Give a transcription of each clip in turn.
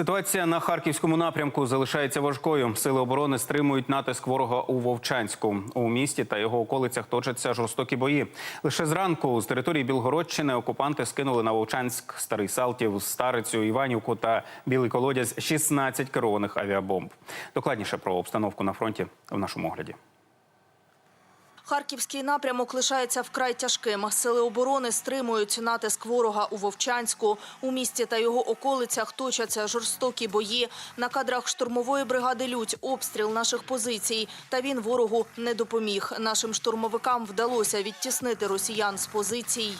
Ситуація на харківському напрямку залишається важкою. Сили оборони стримують натиск ворога у Вовчанську. У місті та його околицях точаться жорстокі бої. Лише зранку з території Білгородщини окупанти скинули на Вовчанськ Старий Салтів, Старицю, Іванівку та Білий Колодязь 16 керованих авіабомб. Докладніше про обстановку на фронті в нашому огляді. Харківський напрямок лишається вкрай тяжким. Сили оборони стримують натиск ворога у Вовчанську. У місті та його околицях точаться жорстокі бої. На кадрах штурмової бригади «Людь» обстріл наших позицій. Та він ворогу не допоміг. Нашим штурмовикам вдалося відтіснити росіян з позицій.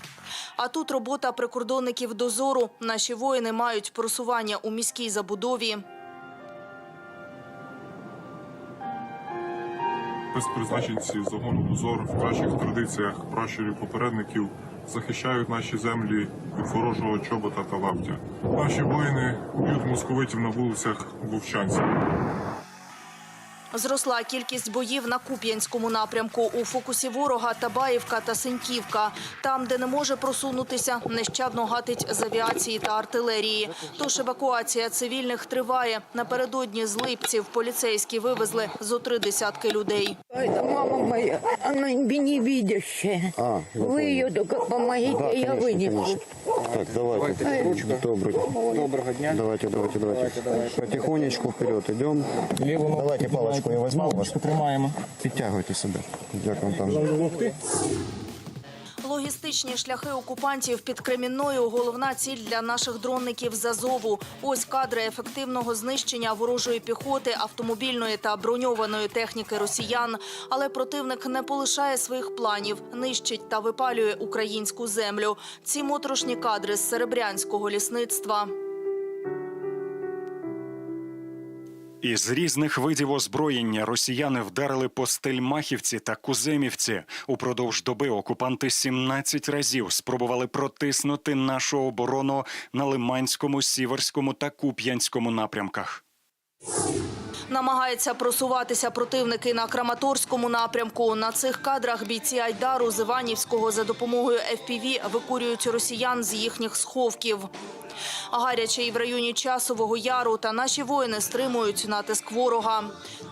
А тут робота прикордонників дозору. Наші воїни мають просування у міській забудові. Спецпризначенці загону дозор в кращих традиціях пращурів попередників захищають наші землі від ворожого чобота та лаптя. Наші воїни б'ють московитів на вулицях Вовчанця. Зросла кількість боїв на Куп'янському напрямку. У фокусі ворога Табаївка та Синьківка. Там, де не може просунутися, нещадно гатить з авіації та артилерії. Тож евакуація цивільних триває. Напередодні з Липців поліцейські вивезли зо три десятки людей. Это мама моя, она невидящая. А, я Вы понял. ее только помогите, Да, я конечно, вынесу. конечно. Так, давайте. Ручка. Добрый. Доброго дня. Давайте, давайте, давайте. Потихонечку вперед идем. Давайте палочку я возьму вас. Тримаємо. Підтягуйте себе. Як вам там? Логістичні шляхи окупантів під Кремінною – головна ціль для наших дронників з Азову. Ось кадри ефективного знищення ворожої піхоти, автомобільної та броньованої техніки росіян. Але противник не полишає своїх планів, нищить та випалює українську землю. Ці моторошні кадри з серебрянського лісництва. Із різних видів озброєння росіяни вдарили по Стельмахівці та Куземівці. Упродовж доби окупанти 17 разів спробували протиснути нашу оборону на Лиманському, Сіверському та Куп'янському напрямках. Намагається просуватися противники на Краматорському напрямку. На цих кадрах бійці Айдару з Іванівського за допомогою FPV викурюють росіян з їхніх сховків. Гаряче і в районі Часового Яру та наші воїни стримують натиск ворога.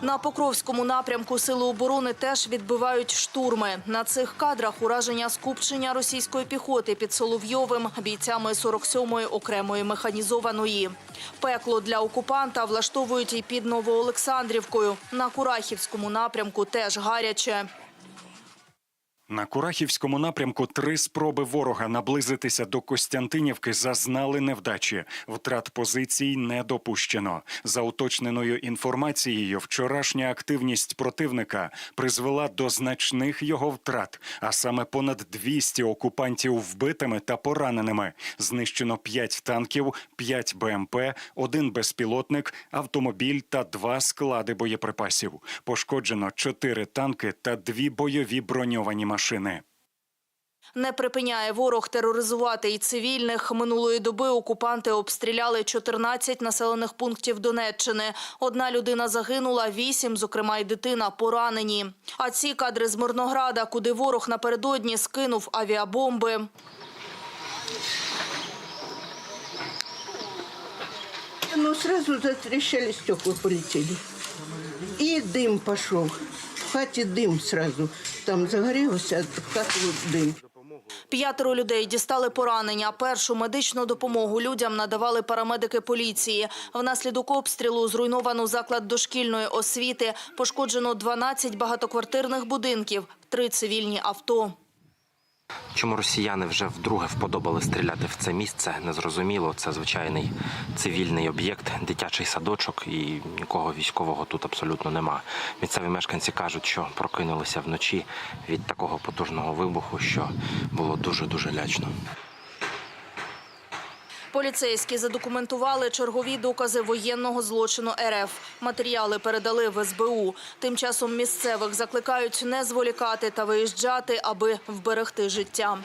На Покровському напрямку сили оборони теж відбивають штурми. На цих кадрах ураження скупчення російської піхоти під Соловйовим бійцями 47-ї окремої механізованої. Пекло для окупанта влаштовують і під Новоолександрівкою. На Курахівському напрямку теж гаряче. На Курахівському напрямку три спроби ворога наблизитися до Костянтинівки зазнали невдачі. Втрат позицій не допущено. За уточненою інформацією, вчорашня активність противника призвела до значних його втрат, а саме понад 200 окупантів вбитими та пораненими. Знищено 5 танків, 5 БМП, один безпілотник, автомобіль та два склади боєприпасів. Пошкоджено 4 танки та дві бойові броньовані машини. Не припиняє ворог тероризувати і цивільних. Минулої доби окупанти обстріляли 14 населених пунктів Донеччини. Одна людина загинула, вісім, зокрема й дитина, поранені. А ці кадри з Мирнограда, куди ворог напередодні скинув авіабомби. Ну, сразу затрещали стекла, полетели. И дым пошел. В хате дым сразу. Там загорілося, хату дым. П'ятеро людей дістали поранення. Першу медичну допомогу людям надавали парамедики поліції. Внаслідок обстрілу зруйновано заклад дошкільної освіти, пошкоджено 12 багатоквартирних будинків, три цивільні авто. Чому росіяни вже вдруге вподобали стріляти в це місце? Незрозуміло. Це звичайний цивільний об'єкт, дитячий садочок, і нікого військового тут абсолютно нема. Місцеві мешканці кажуть, що прокинулися вночі від такого потужного вибуху, що було дуже дуже лячно. Поліцейські задокументували чергові докази воєнного злочину РФ. Матеріали передали в СБУ. Тим часом місцевих закликають не зволікати та виїжджати, аби вберегти життя.